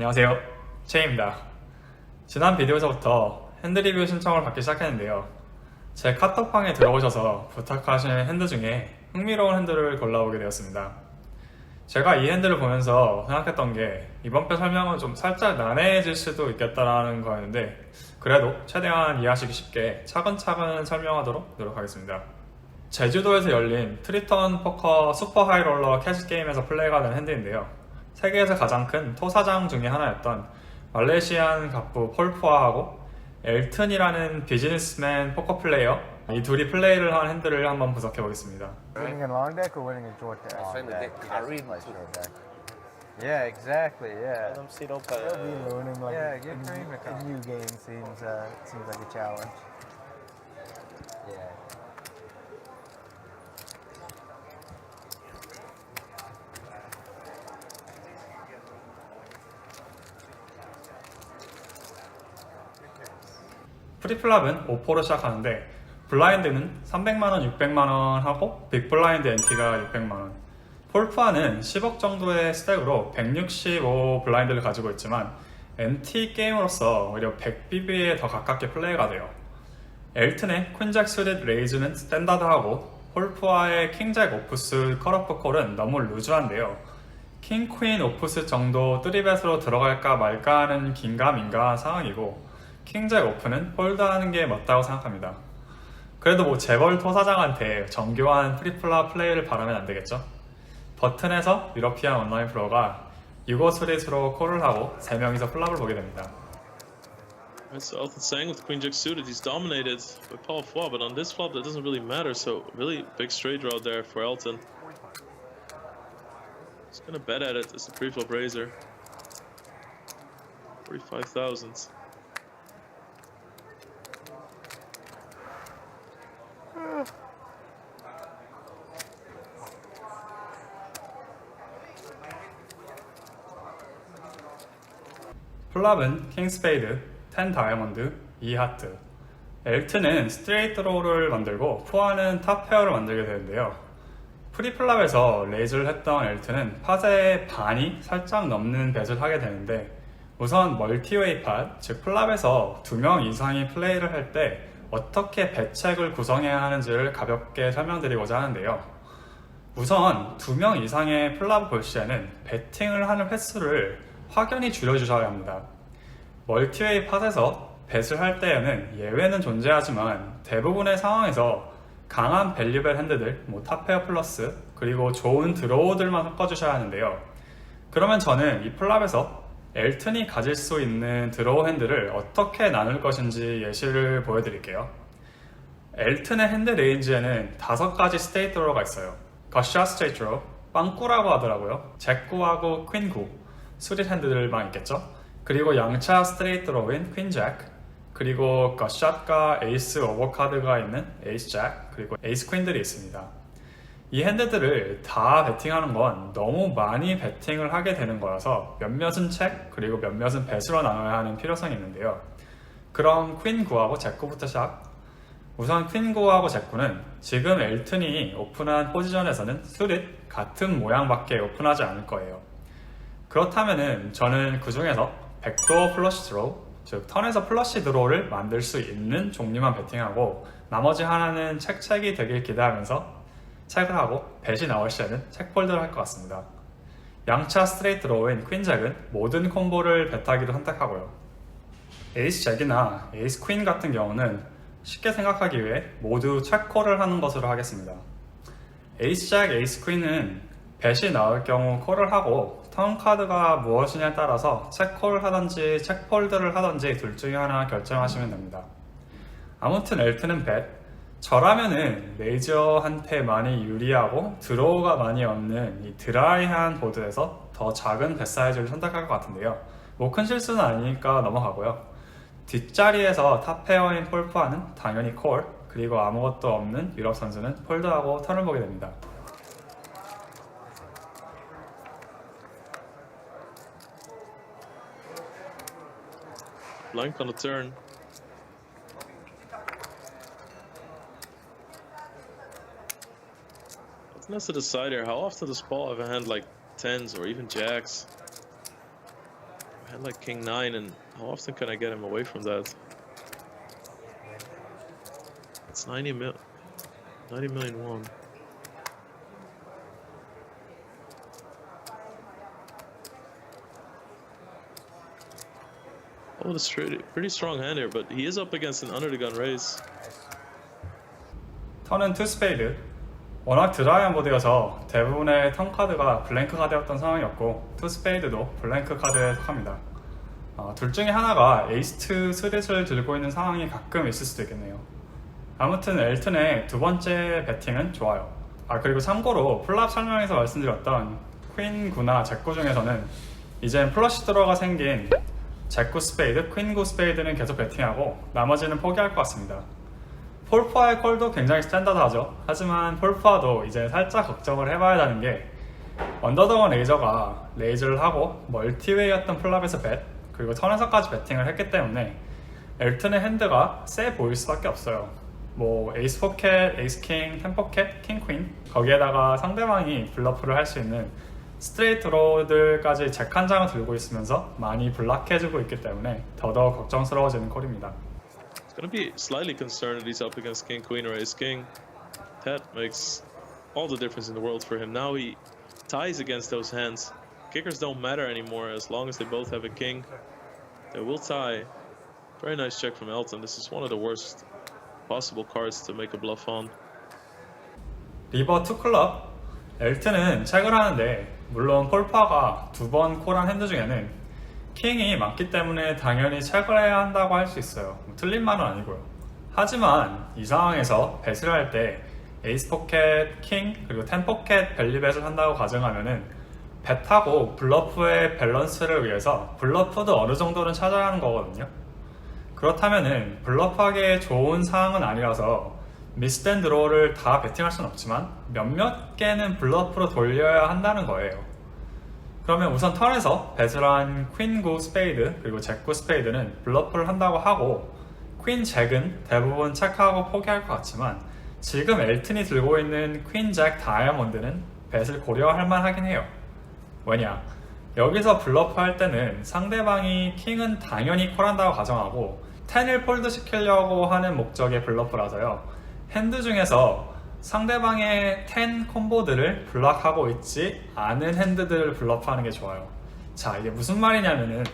안녕하세요. 체이입니다. 지난 비디오에서부터 핸드 리뷰 신청을 받기 시작했는데요. 제 카톡방에 들어오셔서 부탁하신 핸드 중에 흥미로운 핸들을 골라보게 되었습니다. 제가 이 핸들을 보면서 생각했던 게 이번 편 설명은 좀 살짝 난해해질 수도 있겠다라는 거였는데 그래도 최대한 이해하시기 쉽게 차근차근 설명하도록 노력하겠습니다. 제주도에서 열린 트리턴 포커 슈퍼 하이롤러 캐시 게임에서 플레이가 된 핸드인데요. 세계에서 가장 큰 토사장 중에 하나였던 말레이시안 갑부 폴푸아하고 엘튼이라는 비즈니스맨 포커 플레이어 이 둘이 플레이를 한 핸들을 한번 분석해 보겠습니다. Winning in long deck or winning in short deck? When they carry like too. short deck. Yeah, exactly. Yeah. Let them sit up. They'll be Uh, learning like yeah, a, a a new game seems uh, seems like a challenge. Yeah. 프리플랍은 5포로 시작하는데 블라인드는 300만원, 600만원 하고 빅블라인드 엔티가 600만원. 폴프아는 10억 정도의 스택으로 165 블라인드를 가지고 있지만 NT 게임으로서 오히려 100BB에 더 가깝게 플레이가 돼요. 엘튼의 퀸잭 스릿 레이즈는 스탠다드하고 폴프아의 킹잭 오프스 컬어프 콜은 너무 루즈한데요. 킹 퀸 오프스 정도 3벳으로 들어갈까 말까 하는 긴가민가한 상황이고 킹자의 오픈은 홀드하는 게 맞다고 생각합니다. 그래도 뭐 재벌 토사장한테 정교한 프리플라 플레이를 바라면 안 되겠죠? 버튼에서 유러피안 온라인 플로어가 유거 수리수로 콜을 하고 3명이서 플랍을 보게 됩니다. That's the Elton saying with Queen Jack suited. He's dominated by Paul Foy, but on this flop that doesn't really matter. So really big straight draw there for Elton. He's gonna bet at it. It's a pre-flop raiser. 45,000. 플랍은 킹스페이드, 텐 다이아몬드, 이 하트 엘트는 스트레이트 로우를 만들고 포아는 탑페어를 만들게 되는데요 프리플랍에서 레이즈를 했던 엘트는 파제의 반이 살짝 넘는 배을 하게 되는데 우선 멀티웨이 팟, 즉 플랍에서 두 명 이상이 플레이를 할 때 어떻게 배책을 구성해야 하는지를 가볍게 설명드리고자 하는데요. 우선 두 명 이상의 플랍 볼 시에는 배팅을 하는 횟수를 확연히 줄여주셔야 합니다. 멀티웨이 팟에서 뱃을 할 때에는 예외는 존재하지만 대부분의 상황에서 강한 밸류벨 핸드들, 뭐 탑페어 플러스, 그리고 좋은 드로우들만 섞어주셔야 하는데요. 그러면 저는 이 플랍에서 엘튼이 가질 수 있는 드로우 핸드를 어떻게 나눌 것인지 예시를 보여드릴게요. 엘튼의 핸드 레인지에는 다섯 가지 스테이트 드로우가 있어요. 거샷 스테이트 드로우, 빵꾸라고 하더라고요. 잭구하고 퀸구, 수릿 핸드들만 있겠죠. 그리고 양차 스트레이트 드로우인 퀸 잭, 그리고 겉샷과 에이스 오버카드가 있는 에이스 잭, 그리고 에이스 퀸들이 있습니다. 이 핸드들을 다 베팅하는 건 너무 많이 베팅을 하게 되는 거라서 몇몇은 책, 그리고 몇몇은 배수로 나눠야 하는 필요성이 있는데요. 그럼 퀸 9하고 잭 9부터 시작. 우선 퀸 9하고 잭 9는 지금 엘튼이 오픈한 포지션에서는 수릿 같은 모양밖에 오픈하지 않을 거예요. 그렇다면은 저는 그 중에서 백도어 플러시 드로우, 즉 턴에서 플러시 드로우를 만들 수 있는 종류만 베팅하고 나머지 하나는 책책이 되길 기대하면서 책을 하고 배시 나올 시에는 책 폴드를 할 것 같습니다. 양차 스트레이트 드로우인 퀸잭은 모든 콤보를 배타기로 선택하고요. 에이스 잭이나 에이스 퀸 같은 경우는 쉽게 생각하기 위해 모두 체콜을 하는 것으로 하겠습니다. 에이스 잭, 에이스 퀸은 배시 나올 경우 콜을 하고 턴 카드가 무엇이냐에 따라서 체콜을 하든지 체폴드를 하든지 둘 중에 하나 결정하시면 됩니다. 아무튼 엘트는 뱃. 저라면은 레이저한테 많이 유리하고 드로우가 많이 없는 이 드라이한 보드에서 더 작은 뱃 사이즈를 선택할 것 같은데요. 뭐 큰 실수는 아니니까 넘어가고요. 뒷자리에서 탑페어인 폴프와는 당연히 콜, 그리고 아무것도 없는 유럽 선수는 폴드하고 턴을 보게 됩니다. Blank on the turn. Elton has to decide here how often does Paul have a hand like tens or even jacks? Hand like king nine, and how often can I get him away from that? It's 90 mil, 90 million won. Oh, that's pretty, pretty strong hand here, but he is up against an under the gun raise. 턴은 투 스페이드. 워낙 드라이한 보드여서 대부분의 턴 카드가 블랭크 카드였던 상황이었고 투 스페이드도 블랭크 카드에 속합니다. 어, 둘 중에 하나가 에이스 2 스릿을 들고 있는 상황이 가끔 있을 수도 있겠네요. 아무튼 엘튼의 두 번째 배팅은 좋아요. 아 그리고 참고로 플랍 설명에서 말씀드렸던 퀸 9나 잭9 중에서는 이젠 플러시 드로가 생긴 잭9 스페이드, 퀸9 스페이드는 계속 배팅하고 나머지는 포기할 것 같습니다. 폴프아의 콜도 굉장히 스탠다드하죠. 하지만 폴프아도 이제 살짝 걱정을 해봐야 하는 게 언더더건 레이저가 레이즈를 하고 멀티웨이였던 플랍에서 벳 그리고 턴에서까지 배팅을 했기 때문에 엘튼의 핸드가 세 보일 수밖에 없어요. 뭐 에이스 포켓, 에이스 킹, 텐 포켓, 킹 퀸 거기에다가 상대방이 블러프를 할 수 있는 스트레이트 로드까지 잭 한 장을 들고 있으면서 많이 블락해주고 있기 때문에 더더욱 걱정스러워지는 콜입니다. It's gonna be slightly concerned that he's up against king, queen, or ace king. That makes all the difference in the world for him. Now he ties against those hands. Kickers don't matter anymore as long as they both have a king. They will tie. Very nice check from Elton. This is one of the worst possible cards to make a bluff on. 리버 투 클럽 엘트는 책을 하는데 물론 폴파가 두 번 콜한 핸드 중에는 킹이 많기 때문에 당연히 책을 해야 한다고 할 수 있어요. 뭐 틀린 말은 아니고요. 하지만 이 상황에서 배스를 할때 에이스 포켓, 킹 그리고 텐 포켓 밸리벳을 한다고 가정하면은 배타고 블러프의 밸런스를 위해서 블러프도 어느 정도는 찾아야 하는 거거든요. 그렇다면은 블러프하기에 좋은 상황은 아니라서 미스텐 드로우를 다 배팅할 수는 없지만 몇몇 개는 블러프로 돌려야 한다는 거예요. 그러면 우선 턴에서 베스란 퀸9 스페이드 그리고 잭9 스페이드는 블러프를 한다고 하고 퀸 잭은 대부분 체크하고 포기할 것 같지만 지금 엘튼이 들고 있는 퀸 잭 다이아몬드는 뱃을 고려할 만하긴 해요. 왜냐? 여기서 블러프 할 때는 상대방이 킹은 당연히 콜한다고 가정하고 텐을 폴드 시키려고 하는 목적의 블러프라서요. 핸드 중에서 상대방의 텐 콤보들을 블락하고 있지 않은 핸드들을 블러프하는 게 좋아요. 자, 이게 무슨 말이냐면은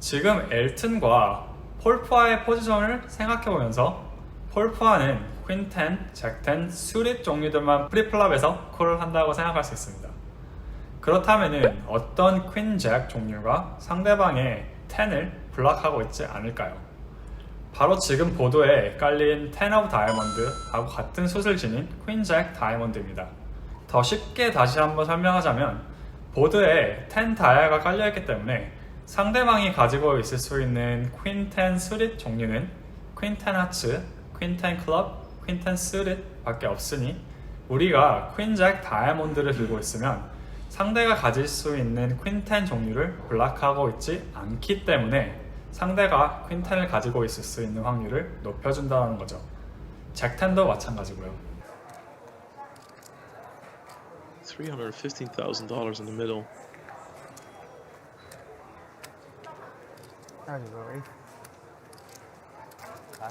지금 엘튼과 폴프아의 포지션을 생각해보면서 폴프아는 퀸 10, 잭 10, 수릿 종류들만 프리플랍에서 콜을 한다고 생각할 수 있습니다. 그렇다면은 어떤 퀸 잭 종류가 상대방의 10을 블락하고 있지 않을까요? 바로 지금 보도에 깔린 10 오브 다이아몬드하고 같은 숫을 지닌 퀸잭 다이아몬드입니다. 더 쉽게 다시 한번 설명하자면 보드에 10 다이아가 깔려있기 때문에 상대방이 가지고 있을 수 있는 퀸10 수릿 종류는 퀸10 하츠, 퀸10 클럽, 퀸10 수릿 밖에 없으니 우리가 퀸잭 다이아몬드를 들고 있으면 상대가 가질 수 있는 퀸10 종류를 블락하고 있지 않기 때문에 상대가 퀸 10을 가지고 있을 수 있는 확률을 높여준다는 거죠. 잭 10도 마찬가지고요. $315,000 in the middle. That was a relief. Huh?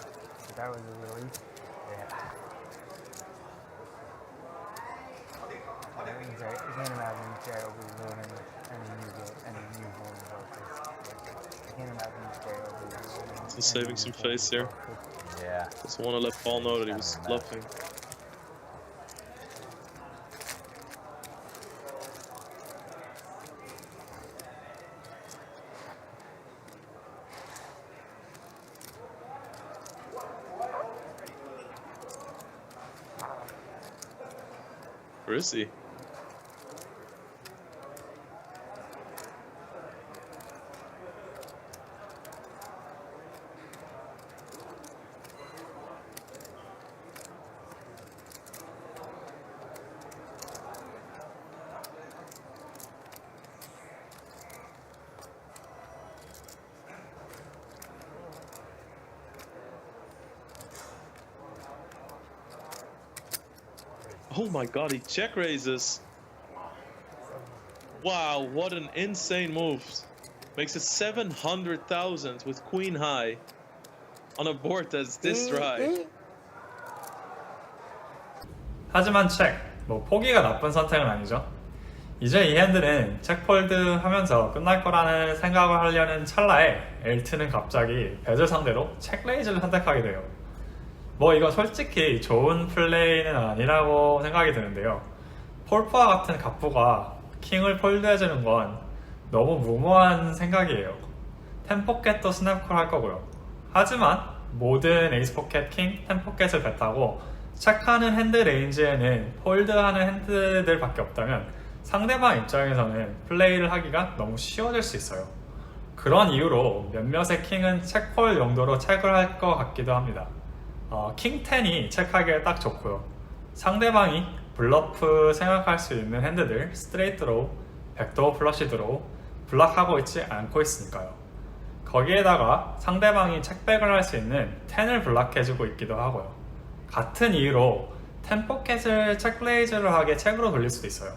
That was a relief. Saving some face here. Yeah. Just want to let Paul know that he was bluffing. Where is he? Oh my god, he check raises. Wow, what an insane move. makes it 700,000 with queen high on a board that's this dry. 하지만 책, 뭐 포기가 나쁜 선택은 아니죠. 이제 이 핸드는 책 폴드 하면서 끝날 거라는 생각을 하려는 찰나에 엘트는 갑자기 배즈 상대로 책 레이즈를 선택하게 돼요. 뭐 이건 솔직히 좋은 플레이는 아니라고 생각이 드는데요. 폴프와 같은 갑부가 킹을 폴드해주는 건 너무 무모한 생각이에요. 템포켓도 스냅콜 할 거고요. 하지만 모든 에이스 포켓 킹 템포켓을 뱉하고 체크하는 핸드 레인지에는 폴드하는 핸드들밖에 없다면 상대방 입장에서는 플레이를 하기가 너무 쉬워질 수 있어요. 그런 이유로 몇몇의 킹은 체크홀 용도로 체크를 할 것 같기도 합니다. 어, 킹 10이 체크하기에 딱 좋고요. 상대방이 블러프 생각할 수 있는 핸드들 스트레이트 로우, 백도어 플러시 드로우 블락하고 있지 않고 있으니까요. 거기에다가 상대방이 책백을 할 수 있는 10을 블락해주고 있기도 하고요. 같은 이유로 템포켓을 책레이즈를 하게 책으로 돌릴 수도 있어요.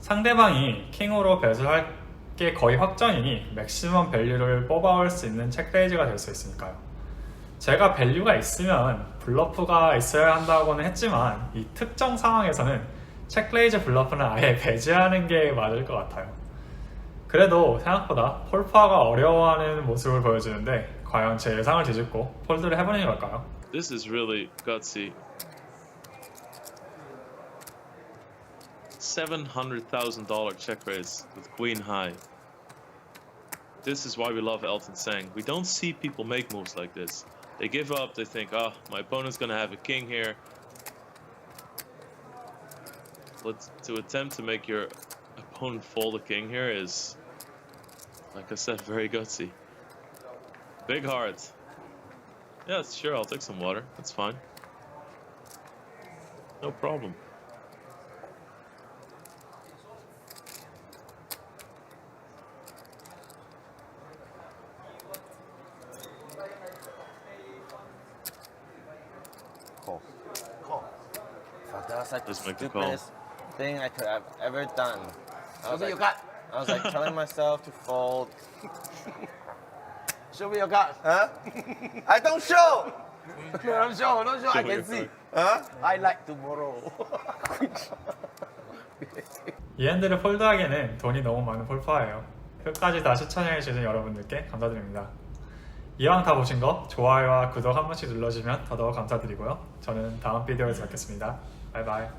상대방이 킹으로 배수할 게 거의 확정이니 맥시멈 밸류를 뽑아올 수 있는 책레이즈가 될 수 있으니까요. 제가 밸류가 있으면 블러프가 있어야 한다고는 했지만 이 특정 상황에서는 책레이즈 블러프는 아예 배제하는 게 맞을 것 같아요. 그래도 생각보다 폴파가 어려워하는 모습을 보여주는데 과연 제 예상을 뒤집고 폴드를 해보는 걸까요? This is really gutsy. $700,000 check raise with queen high. This is why we love Elton Sang. We don't see people make moves like this. They give up, they think, oh, my opponent's gonna have a king here. But to attempt to make your opponent fold a king here is, like I said, very gutsy. Big heart. Yes, sure, I'll take some water. That's fine. No problem. Fuck, that was like the Just make the call. stupidest thing I could have ever done. I was Show me like, your gut. I was like telling myself to fold. Show me your gut. Huh? I don't show. No, don't show, don't show. I can see. Huh? I like tomorrow. 이 핸드를 폴드하기에는 돈이 너무 많은 폴파예요. 끝까지 다 시청해주신 여러분들께 감사드립니다. 이왕 다 보신 거 좋아요와 구독 한 번씩 눌러주시면 더더욱 감사드리고요. 저는 다음 비디오에서 뵙겠습니다. 바이바이.